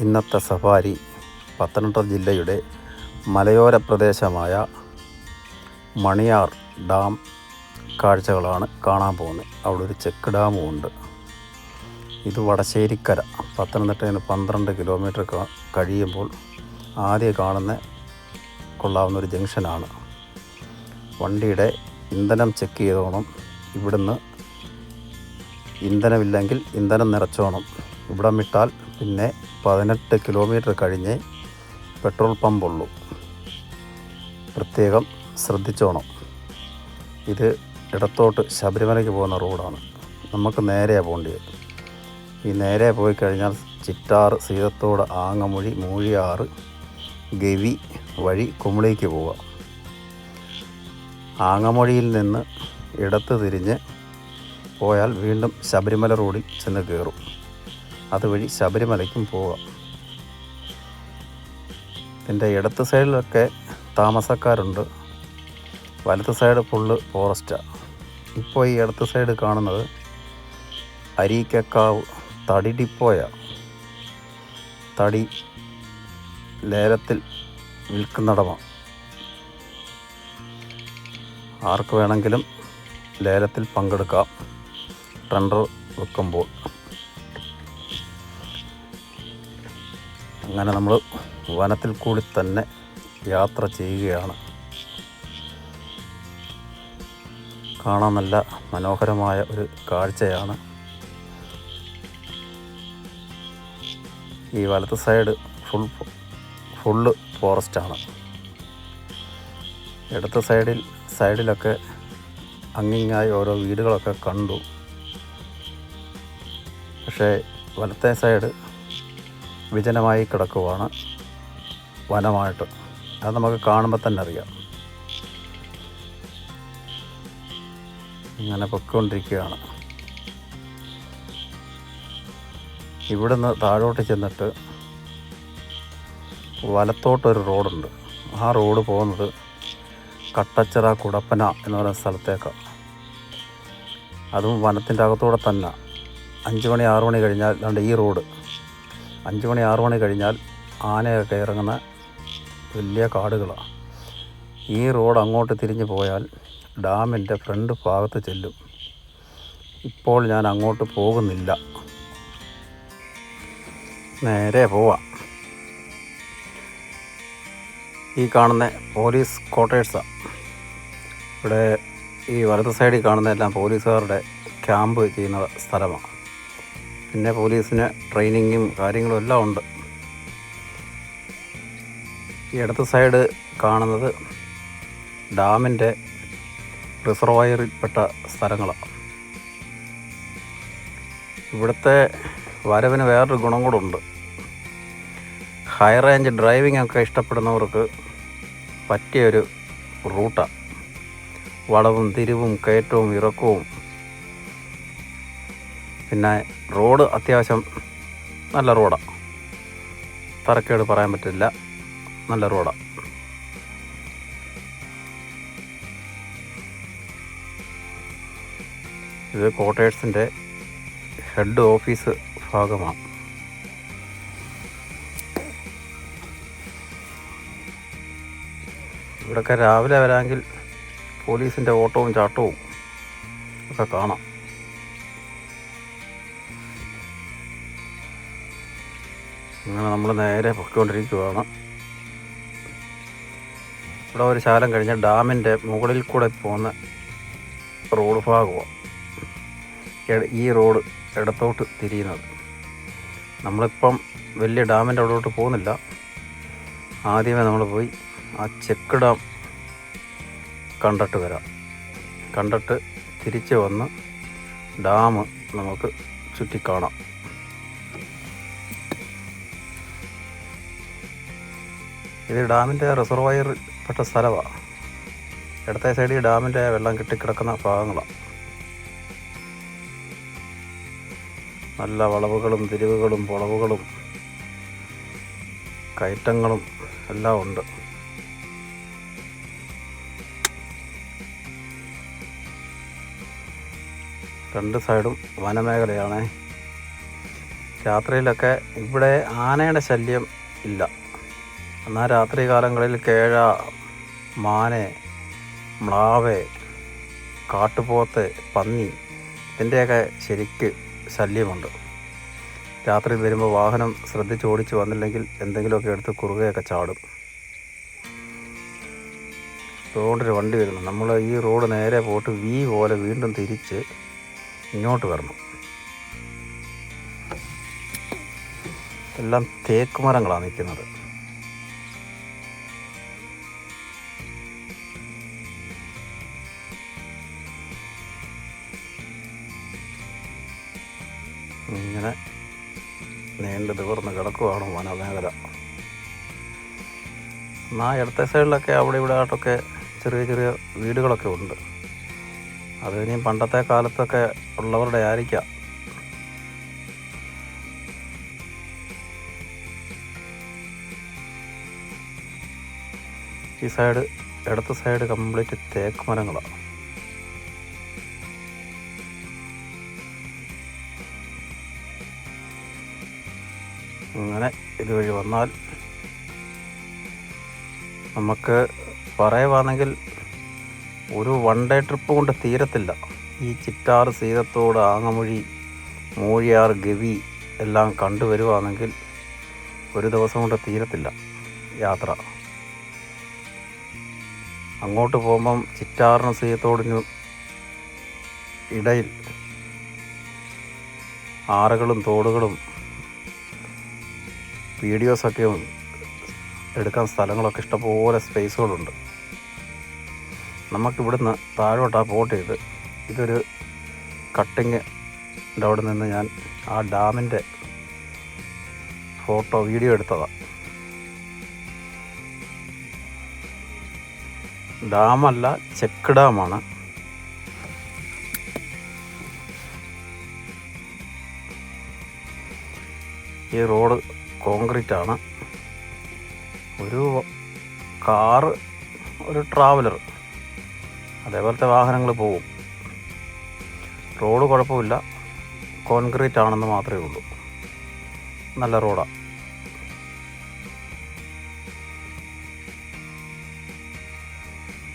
ഇന്നത്തെ സഫാരി പത്തനംതിട്ട ജില്ലയുടെ മലയോര പ്രദേശമായ മണിയാർ ഡാം കാഴ്ചകളാണ് കാണാൻ പോകുന്നത്. അവിടെ ഒരു ചെക്ക് ഡാമും ഉണ്ട്. ഇത് വടശ്ശേരിക്കര പത്തനംതിട്ടയിൽ നിന്ന് പന്ത്രണ്ട് കിലോമീറ്റർ കഴിയുമ്പോൾ ആദ്യം കാണുന്ന കൊള്ളാവുന്ന ഒരു ജംഗ്ഷനാണ്. വണ്ടിയുടെ ഇന്ധനം ചെക്ക് ചെയ്തോണം. ഇവിടുന്ന് ഇന്ധനമില്ലെങ്കിൽ ഇന്ധനം നിറച്ചോണം. ഇവിടം വിട്ടാൽ പിന്നെ പതിനെട്ട് കിലോമീറ്റർ കഴിഞ്ഞേ പെട്രോൾ പമ്പുള്ളൂ. പ്രത്യേകം ശ്രദ്ധിച്ചോണം. ഇത് ഇടത്തോട്ട് ശബരിമലയ്ക്ക് പോകുന്ന റോഡാണ്. നമുക്ക് നേരെയാണ് പോകേണ്ടത് ഈ നേരെ പോയി കഴിഞ്ഞാൽ ചിറ്റാറ് സീതത്തോട് ആങ്ങമൊഴി മൂഴിയാറ് ഗവി വഴി കുമളിക്ക് പോവാം. ആങ്ങമൊഴിയിൽ നിന്ന് ഇടത്ത് തിരിഞ്ഞ് പോയാൽ വീണ്ടും ശബരിമല റോഡിൽ ചെന്ന് കയറും. അതുവഴി ശബരിമലയ്ക്കും പോവാം. ഇതിന്റെ ഇടത്ത് സൈഡിലൊക്കെ താമസക്കാരുണ്ട്. വലത്ത് സൈഡ് ഫുള്ള് ഫോറസ്റ്റാണ് ഇപ്പോൾ ഈ ഇടത്ത് സൈഡ് കാണുന്നത് അരീക്കക്കാവ് തടി ഡിപ്പോയാണ് തടി ലേലത്തിൽ വിൽക്കുന്നിടമാണ് ആർക്ക് വേണമെങ്കിലും ലേലത്തിൽ പങ്കെടുക്കാം. ടെൻഡർ വെക്കുമ്പോൾ. അങ്ങനെ നമ്മൾ വനത്തിൽ കൂടി തന്നെ യാത്ര ചെയ്യുകയാണ്. കാണാൻ നല്ല മനോഹരമായ ഒരു കാഴ്ചയാണ്. ഈ വലത്ത് സൈഡ് ഫുൾ ഫുള്ള് ഫോറസ്റ്റാണ് ഇടത്ത് സൈഡിൽ സൈഡിലൊക്കെ അങ്ങിങ്ങായി ഓരോ വീടുകളൊക്കെ കണ്ടു. പക്ഷേ വലത്തെ സൈഡ് വിജനമായി കിടക്കുവാണ് വനമായിട്ട്. അത് നമുക്ക് കാണുമ്പോൾ തന്നെ അറിയാം. ഇങ്ങനെ പൊയ്ക്കൊണ്ടിരിക്കുകയാണ്. ഇവിടുന്ന് താഴോട്ട് ചെന്നിട്ട് വലത്തോട്ടൊരു റോഡുണ്ട്. ആ റോഡ് പോകുന്നത് കട്ടച്ചിറ കുടപ്പന എന്ന് പറയുന്ന സ്ഥലത്തേക്കാണ് അതും വനത്തിന്റെ അകത്തൂടെ തന്നെ. അഞ്ച് മണി ആറ് മണി കഴിഞ്ഞാൽ ഈ റോഡ് അഞ്ച് മണി ആറ് മണി കഴിഞ്ഞാൽ ആനയൊക്കെ ഇറങ്ങുന്ന വലിയ കാടുകളാണ്. ഈ റോഡ് അങ്ങോട്ട് തിരിഞ്ഞു പോയാൽ ഡാമിന്റെ ഫ്രണ്ട് ഭാഗത്ത് ചെല്ലും. ഇപ്പോൾ ഞാൻ അങ്ങോട്ട് പോകുന്നില്ല. നേരെ പോവാം. ഈ കാണുന്ന പോലീസ് ക്വാർട്ടേഴ്സാണ് ഇവിടെ ഈ വലത് സൈഡിൽ കാണുന്ന എല്ലാം പോലീസുകാരുടെ ക്യാമ്പ് ചെയ്യുന്ന സ്ഥലമാണ്. പിന്നെ പോലീസിന് ട്രെയിനിങ്ങും കാര്യങ്ങളും എല്ലാം ഉണ്ട്. ഈ ഇടത്ത് സൈഡ് കാണുന്നത് ഡാമിന്റെ റിസർവയറിൽപ്പെട്ട സ്ഥലങ്ങളാണ്. ഇവിടുത്തെ വരവിന് വേറൊരു ഗുണം കൂടെ ഉണ്ട്. ഹൈ റേഞ്ച് ഡ്രൈവിംഗ് ഒക്കെ ഇഷ്ടപ്പെടുന്നവർക്ക് പറ്റിയൊരു റൂട്ടാണ്. വളവും തിരിവും കയറ്റവും ഇറക്കവും പിന്നെ റോഡ് അത്യാവശ്യം നല്ല റോഡാണ് തരക്കേട് പറയാൻ പറ്റില്ല. നല്ല റോഡാണ് ഇത് ക്വാർട്ടേഴ്സിന്റെ ഹെഡ് ഓഫീസ് ഭാഗമാണ് ഇവിടെയൊക്കെ രാവിലെ വരാമെങ്കിൽ പോലീസിന്റെ ഓട്ടവും ചാട്ടവും ഒക്കെ കാണാം. അങ്ങനെ നമ്മൾ നേരെ പൊയ്ക്കൊണ്ടിരിക്കുകയാണ് ഇവിടെ ഒരു ശാലം കഴിഞ്ഞ് ഡാമിന്റെ മുകളിൽ കൂടെ പോകുന്ന റോഡ് ഭാഗമാണ്. ഈ റോഡ് ഇടത്തോട്ട് തിരിയുന്നത്. നമ്മളിപ്പം വലിയ ഡാമിന്റെ അവിടോട്ട് പോകുന്നില്ല. ആദ്യമേ നമ്മൾ പോയി ആ ചെക്ക് ഡാം കണ്ടിട്ട് വരാം. കണ്ടിട്ട് തിരിച്ച് വന്ന് ഡാം നമുക്ക് ചുറ്റിക്കാണാം. ഇത് ഡാമിന്റെ റിസർവയർ പെട്ട സ്ഥലമാണ് ഇടത്തെ സൈഡിൽ ഡാമിന്റെ വെള്ളം കെട്ടിക്കിടക്കുന്ന ഭാഗങ്ങളാണ് നല്ല വളവുകളും തിരിവുകളും പുളവുകളും കയറ്റങ്ങളും എല്ലാം ഉണ്ട്. രണ്ട് സൈഡും വനമേഖലയാണ്. രാത്രിയിലൊക്കെ ഇവിടെ ആനയുടെ ശല്യം ഇല്ല. എന്നാൽ രാത്രി കാലങ്ങളിൽ കേഴ മാന് മ്ലാവ് കാട്ടുപോത്ത് പന്നി ഇതിന്റെയൊക്കെ ശരിക്ക് ശല്യമുണ്ട്. രാത്രി വരുമ്പോൾ വാഹനം ശ്രദ്ധിച്ച് ഓടിച്ച് വന്നില്ലെങ്കിൽ എന്തെങ്കിലുമൊക്കെ എടുത്ത് കുറുകയൊക്കെ ചാടും. റോഡിൽ വണ്ടി വരുന്നു. നമ്മൾ ഈ റോഡ് നേരെ പോയിട്ട് വി പോലെ വീണ്ടും തിരിച്ച് ഇങ്ങോട്ട് വരണം. എല്ലാം തേക്ക് മരങ്ങളാണ് നിൽക്കുന്നത്. ഇങ്ങനെ നീണ്ടു തീർന്ന് കിടക്കുവാണ് വനമേഖല. എന്നാ ഇടത്തെ സൈഡിലൊക്കെ അവിടെ ഇവിടെ ആയിട്ടൊക്കെ ചെറിയ ചെറിയ വീടുകളൊക്കെ ഉണ്ട്. അത് ഇനി പണ്ടത്തെ കാലത്തൊക്കെ ഉള്ളവരുടെ ആയിരിക്കാം. ഈ സൈഡ് ഇടത്തെ സൈഡ് കംപ്ലീറ്റ് തേക്ക് മരങ്ങളാണ് അങ്ങനെ ഇതുവഴി വന്നാൽ നമുക്ക് പറയുവാണെങ്കിൽ ഒരു വൺ ഡേ ട്രിപ്പ് കൊണ്ട് തീരത്തില്ല. ഈ ചിറ്റാർ സീതത്തോട് ആങ്ങമൊഴി മൂഴിയാർ ഗവി എല്ലാം കണ്ടുവരുവാണെങ്കിൽ ഒരു ദിവസം കൊണ്ട് തീരത്തില്ല യാത്ര. അങ്ങോട്ട് പോകുമ്പം ചിറ്റാറിനും സീതത്തോടിനും ഇടയിൽ ആറുകളും തോടുകളും വീഡിയോസൊക്കെ എടുക്കാൻ സ്ഥലങ്ങളൊക്കെ ഇഷ്ടംപോലെ സ്പേസുകളുണ്ട്. നമുക്കിവിടുന്ന് താഴോട്ടാ പോട്ട് ചെയ്ത് ഇതൊരു കട്ടിങ് അവിടെ നിന്ന് ഞാൻ ആ ഡാമിന്റെ ഫോട്ടോ വീഡിയോ എടുത്തതാണ് ഡാമല്ല ചെക്ക് ഡാമാണ്. ഈ റോഡ് കോൺക്രീറ്റ് ആണ് ഒരു കാറ് ഒരു ട്രാവലർ അതേപോലത്തെ വാഹനങ്ങൾ പോവും. റോഡ് കുഴപ്പമില്ല. കോൺക്രീറ്റ് ആണെന്ന് മാത്രമേ ഉള്ളൂ. നല്ല റോഡാണ്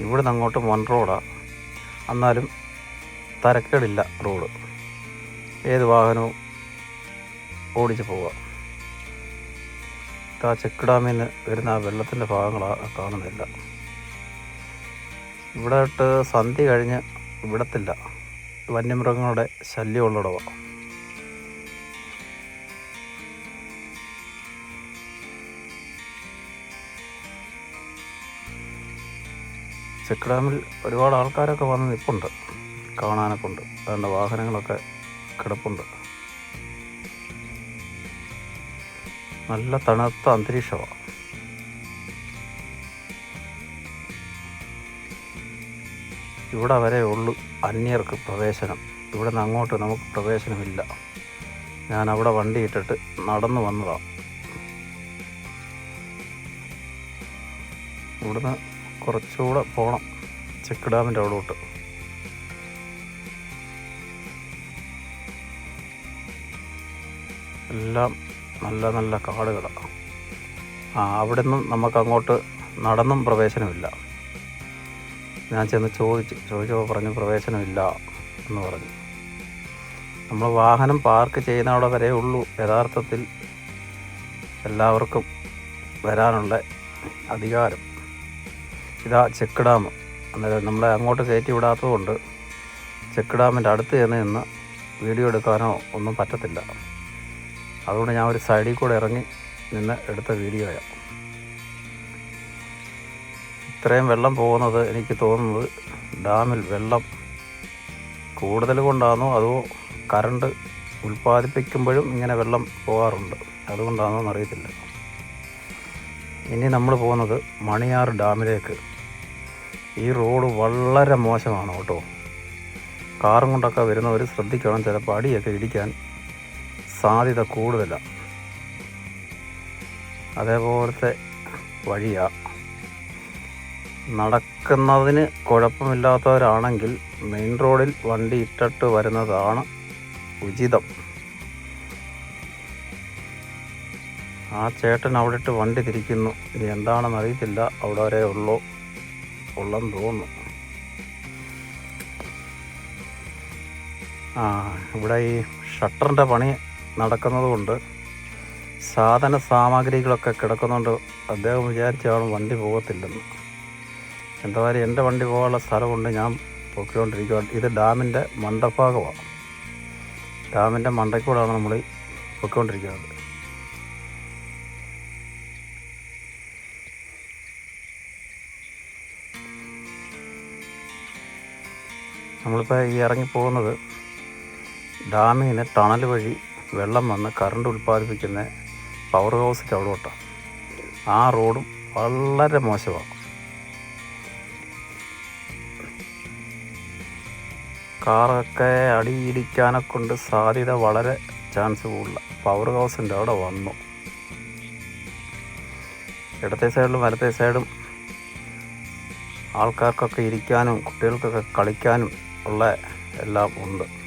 ഇവിടുന്ന് അങ്ങോട്ട് വൺ റോഡാണ് എന്നാലും തരക്കേടില്ല റോഡ്. ഏത് വാഹനവും ഓടിച്ച് പോവാം. ആ ചെക്ക് ഡാമിൽ നിന്ന് വരുന്ന ആ വെള്ളത്തിന്റെ ഭാഗങ്ങളാണ് കാണുന്നില്ല. ഇവിടെ ഇട്ട് സന്ധ്യ കഴിഞ്ഞ് വിടത്തില്ല. വന്യമൃഗങ്ങളുടെ ശല്യമുള്ളിടവാണ് ചെക്ക് ഡാമിൽ ഒരുപാട് ആൾക്കാരൊക്കെ വന്ന് നിൽപ്പുണ്ട്. കാണാനൊക്കെ ഉണ്ട്. അതുകൊണ്ട് വാഹനങ്ങളൊക്കെ കിടപ്പുണ്ട്. നല്ല തണുത്ത അന്തരീക്ഷമാണ് ഇവിടെ വരെ ഉള്ളു അന്യർക്ക് പ്രവേശനം. ഇവിടെ നിന്ന് അങ്ങോട്ട് നമുക്ക് പ്രവേശനമില്ല. ഞാൻ അവിടെ വണ്ടി ഇട്ടിട്ട് നടന്നു വന്നതാണ് ഇവിടുന്ന് കുറച്ചുകൂടെ പോകണം ചെക്ക് ഡാമിന്റെ അവിടോട്ട്. എല്ലാം നല്ല നല്ല കാടുകളാണ് ആ അവിടെ നിന്നും നമുക്കങ്ങോട്ട് നടന്നും പ്രവേശനമില്ല. ഞാൻ ചെന്ന് ചോദിച്ചു. ചോദിച്ചപ്പോൾ പറഞ്ഞു പ്രവേശനമില്ല എന്ന് പറഞ്ഞു. നമ്മൾ വാഹനം പാർക്ക് ചെയ്യുന്ന അവിടെ വരെ ഉള്ളൂ. യഥാർത്ഥത്തിൽ എല്ലാവർക്കും വരാനുള്ള അധികാരം. ഇതാ ചെക്ക് ഡാം. അന്നേരം നമ്മളെ അങ്ങോട്ട് കയറ്റി വിടാത്തതുകൊണ്ട് ചെക്ക് ഡാമിന്റെ അടുത്ത് ചെന്ന് നിന്ന് വീഡിയോ എടുക്കാനോ ഒന്നും പറ്റത്തില്ല. അതുകൊണ്ട് ഞാൻ ഒരു സൈഡിൽ കൂടെ ഇറങ്ങി നിന്ന് എടുത്ത വീഡിയോയാണ് ഇത്രയും വെള്ളം പോകുന്നത് എനിക്ക് തോന്നുന്നത് ഡാമിൽ വെള്ളം കൂടുതൽ കൊണ്ടാണോ അതോ കറണ്ട് ഉൽപ്പാദിപ്പിക്കുമ്പോഴും ഇങ്ങനെ വെള്ളം പോകാറുണ്ട്? അതുകൊണ്ടാണോ എന്നറിയത്തില്ല. ഇനി നമ്മൾ പോകുന്നത് മണിയാർ ഡാമിലേക്ക്. ഈ റോഡ് വളരെ മോശമാണ് കേട്ടോ. കാറും കൊണ്ടൊക്കെ വരുന്നവർ ശ്രദ്ധിക്കണം ചിലപ്പോൾ അടിയൊക്കെ ഇടിക്കാൻ സാധ്യത കൂടുതലാണ് അതേപോലത്തെ വഴിയാ. നടക്കുന്നതിന് കുഴപ്പമില്ലാത്തവരാണെങ്കിൽ മെയിൻ റോഡിൽ വണ്ടി ഇട്ടിട്ട് വരുന്നതാണ് ഉചിതം. ആ ചേട്ടൻ അവിടെ ഇട്ട് വണ്ടി തിരിക്കുന്നു. ഇനി എന്താണെന്ന് അറിയത്തില്ല. അവിടെ വരെ ഉള്ളൂ. ഉള്ളെന്ന് തോന്നുന്നു. ആ ഇവിടെ ഈ ഷട്ടറിന്റെ പണി നടക്കുന്നത് കൊണ്ട് സാധന സാമഗ്രികളൊക്കെ കിടക്കുന്നുണ്ട്. അദ്ദേഹം വിചാരിച്ചാണ് വണ്ടി പോകത്തില്ലെന്ന്. എന്തായാലും എന്റെ വണ്ടി പോകാനുള്ള സ്ഥലമുണ്ട്. ഞാൻ പൊക്കിക്കൊണ്ടിരിക്കുക ഇത് ഡാമിന്റെ മണ്ടഭാഗമാണ്. ഡാമിന്റെ മണ്ടയ്ക്കൂടാണ് നമ്മൾ പൊക്കിക്കൊണ്ടിരിക്കുന്നത്. നമ്മളിപ്പോൾ ഈ ഇറങ്ങി പോകുന്നത് നിന്ന് ടണൽ വഴി വെള്ളം വന്ന് കറണ്ട് ഉൽപ്പാദിപ്പിക്കുന്ന പവർ ഹൗസിന്റെ അവിടോട്ടാണ് ആ റോഡും വളരെ മോശമാണ്. കാറൊക്കെ അടിയിടിക്കാനെ കൊണ്ട് സാധ്യത വളരെ ചാൻസ് കൂടുതല. പവർ ഹൗസിന്റെ അവിടെ വന്നു. ഇടത്തെ സൈഡിലും വലത്തെ സൈഡും ആൾക്കാർക്കൊക്കെ ഇരിക്കാനും കുട്ടികൾക്കൊക്കെ കളിക്കാനും ഉള്ള എല്ലാം ഉണ്ട്.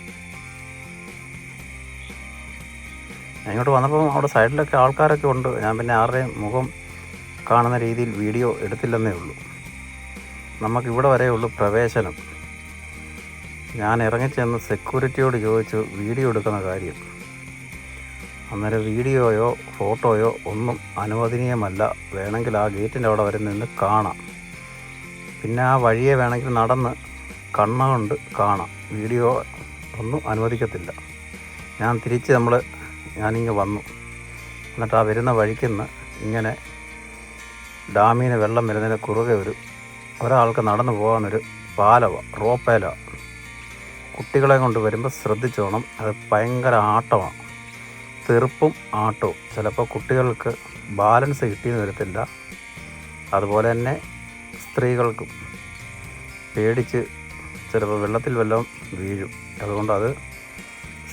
ഇങ്ങോട്ട് വന്നപ്പോൾ അവിടെ സൈഡിലൊക്കെ ആൾക്കാരൊക്കെ ഉണ്ട്. ഞാൻ പിന്നെ ആരുടെയും മുഖം കാണുന്ന രീതിയിൽ വീഡിയോ എടുത്തില്ലെന്നേ ഉള്ളൂ. നമുക്കിവിടെ വരെ ഉള്ളു പ്രവേശനം. ഞാൻ ഇറങ്ങിച്ചെന്ന് സെക്യൂരിറ്റിയോട് ചോദിച്ചു വീഡിയോ എടുക്കുന്ന കാര്യം. അന്നേരം വീഡിയോയോ ഫോട്ടോയോ ഒന്നും അനുവദനീയമല്ല. വേണമെങ്കിൽ ആ ഗേറ്റിന്റെ അവിടെ വരെ നിന്ന് കാണാം. പിന്നെ ആ വഴിയെ വേണമെങ്കിൽ നടന്ന് കണ്ണ കൊണ്ട് കാണാം. വീഡിയോ ഒന്നും അനുവദിക്കത്തില്ല. ഞാൻ തിരിച്ച് നമ്മൾ ഞാനിങ്ങ് വന്നു. എന്നിട്ട് ആ വരുന്ന വഴിക്കുന്ന് ഇങ്ങനെ ഡാമിന് വെള്ളം വരുന്നതിന് കുറുകെ ഒരു ഒരാൾക്ക് നടന്നു പോകാനൊരു പാലവ റോപ്പേല. കുട്ടികളെ കൊണ്ട് വരുമ്പോൾ ശ്രദ്ധിച്ചോണം അത് ഭയങ്കര ആട്ടമാണ് തെറുപ്പും ആട്ടവും. ചിലപ്പോൾ കുട്ടികൾക്ക് ബാലൻസ് കിട്ടിയെന്ന് വരത്തില്ല. അതുപോലെ തന്നെ സ്ത്രീകൾക്കും പേടിച്ച് ചിലപ്പോൾ വെള്ളത്തിൽ വല്ലതും വീഴും. അതുകൊണ്ട് അത്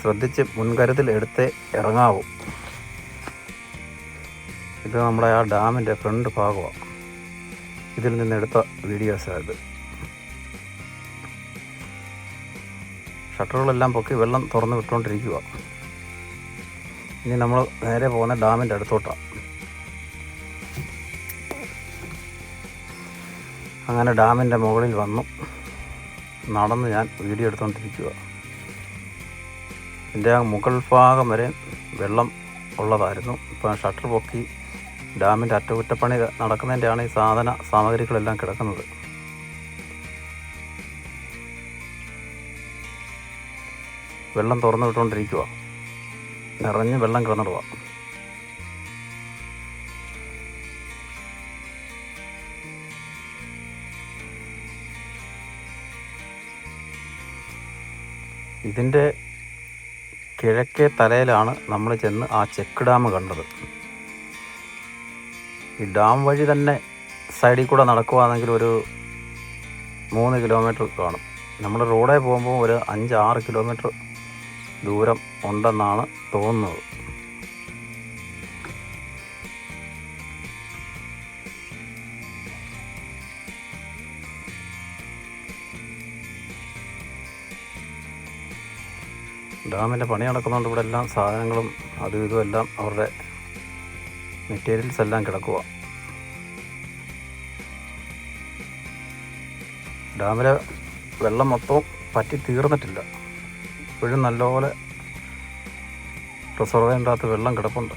ശ്രദ്ധിച്ച് മുൻകരുതൽ എടുത്ത് ഇറങ്ങാവൂ. ഇത് നമ്മുടെ ആ ഡാമിന്റെ ഫ്രണ്ട് ഭാഗമാണ് ഇതിൽ നിന്ന് എടുത്ത വീഡിയോസാണ് ഇത്. ഷട്ടറുകളെല്ലാം പൊക്കി വെള്ളം തുറന്ന് വിട്ടുകൊണ്ടിരിക്കുക ഇനി നമ്മൾ നേരെ പോകുന്ന ഡാമിന്റെ അടുത്തോട്ടാണ് അങ്ങനെ ഡാമിന്റെ മുകളിൽ വന്നു. നടന്ന് ഞാൻ വീഡിയോ എടുത്തുകൊണ്ടിരിക്കുക എന്റെ ആ മുകൾ ഭാഗം വരെ വെള്ളം ഉള്ളതായിരുന്നു. ഇപ്പോൾ ഷട്ടർ പൊക്കി ഡാമിന്റെ അറ്റകുറ്റപ്പണി നടക്കുന്നതിന്റെയാണ് ഈ സാധന സാമഗ്രികളെല്ലാം കിടക്കുന്നത്. വെള്ളം തുറന്നു വിട്ടുകൊണ്ടിരിക്കുക നിറഞ്ഞ് വെള്ളം കിടന്നിടുക ഇതിന്റെ കിഴക്കേ തലയിലാണ് നമ്മൾ ചെന്ന് ആ ചെക്ക് ഡാം കണ്ടത്. ഈ ഡാം വഴി തന്നെ സൈഡിൽ കൂടെ നടക്കുവാണെങ്കിൽ ഒരു മൂന്ന് കിലോമീറ്റർ കാണും. നമ്മൾ റോഡേ പോകുമ്പോൾ ഒരു അഞ്ച് ആറ് കിലോമീറ്റർ ദൂരം ഉണ്ടെന്നാണ് തോന്നുന്നത്. ഡാമിന്റെ പണി നടക്കുന്നതുകൊണ്ട് ഇവിടെ എല്ലാം സാധനങ്ങളും അതും ഇതും എല്ലാം അവരുടെ മെറ്റീരിയൽസ് എല്ലാം കിടക്കുക ഡാമിലെ വെള്ളം മൊത്തവും പറ്റി തീർന്നിട്ടില്ല. ഇപ്പോഴും നല്ലപോലെ റിസർവേന്റെ വെള്ളം കിടപ്പുണ്ട്.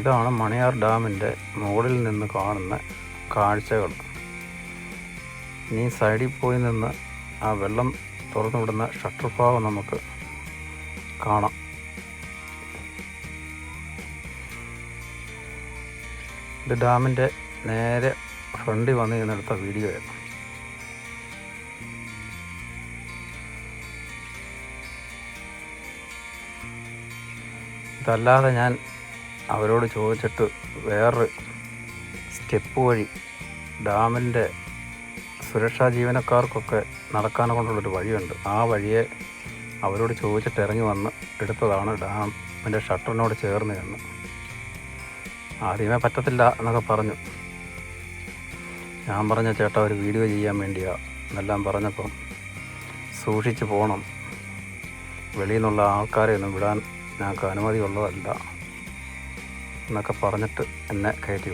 ഇതാണ് മണിയാർ ഡാമിന്റെ മുകളിൽ നിന്ന് കാണുന്ന കാഴ്ചകൾ. ഇനി സൈഡിൽ പോയി നിന്ന് ആ വെള്ളം തുറന്നു വിടുന്ന ഷട്ടർ ഭാഗം നമുക്ക് കാണാം. ഇത് ഡാമിന്റെ നേരെ ഫ്രണ്ടിൽ വന്ന് നിന്നെടുത്ത ആയിരുന്നു ഇതല്ലാതെ ഞാൻ അവരോട് ചോദിച്ചിട്ട് വേറൊരു സ്റ്റെപ്പ് വഴി ഡാമിന്റെ സുരക്ഷാ ജീവനക്കാർക്കൊക്കെ നടക്കാൻ കൊണ്ടുള്ളൊരു വഴിയുണ്ട്. ആ വഴിയെ അവരോട് ചോദിച്ചിട്ട് ഇറങ്ങി വന്ന് എടുത്തതാണ് ഡാമിന്റെ ഷട്ടറിനോട് ചേർന്ന് എന്ന് ആദ്യമേ പറ്റത്തില്ല എന്നൊക്കെ പറഞ്ഞു. ഞാൻ പറഞ്ഞ ചേട്ടാ ഒരു വീഡിയോ ചെയ്യാൻ വേണ്ടിയാ എന്നെല്ലാം പറഞ്ഞപ്പം സൂക്ഷിച്ച് പോകണം വെളിയിൽ നിന്നുള്ള ആൾക്കാരെ ഒന്നും വിടാൻ ഞങ്ങൾക്ക് അനുമതി ഉള്ളതല്ല എന്നൊക്കെ പറഞ്ഞിട്ട് എന്നെ കയറ്റി